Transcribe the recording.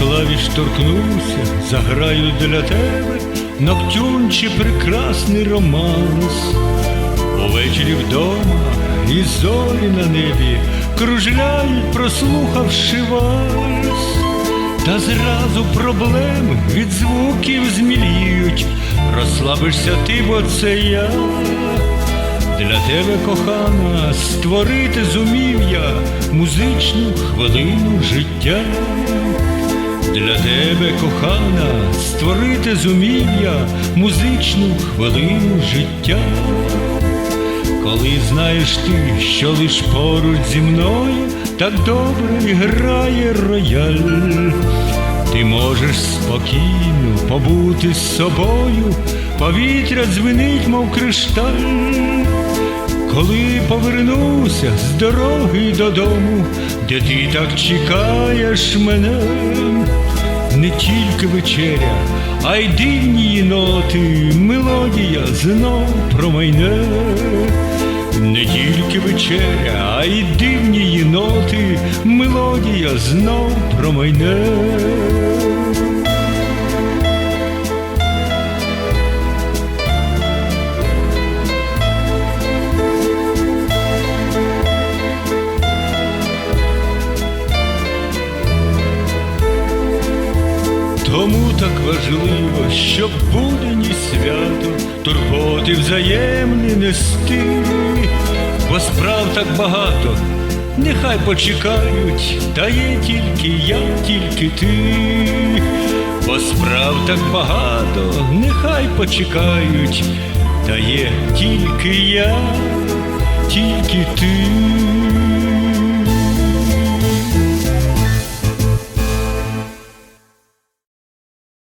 клавіш торкнуся, заграю для тебе ноктюрн чи прекрасний романс. Увечері вдома і зорі на небі кружляють, прослухавши вальс. Та зразу проблеми від звуків зміліють, розслабишся ти, бо це я. Для тебе, кохана, створити зумів я музичну хвилину життя. Для тебе, кохана, створити зумів я музичну хвилину життя. Коли знаєш ти, що лиш поруч зі мною так добре грає рояль, ти можеш спокійно побути з собою, повітря дзвенить, мов кришталь. Коли повернуся з дороги додому, де ти так чекаєш мене, не тільки вечеря, а й дивні ноти, мелодія знов промайне. Не тільки вечеря, а й дивні ноти, мелодія знов промайне. Тому так важливо, щоб буде ні свято, турботи взаємні нести, бо справ так багато, нехай почекають, та є тільки я, тільки ти, бо справ так багато, нехай почекають, та є тільки я, тільки ти.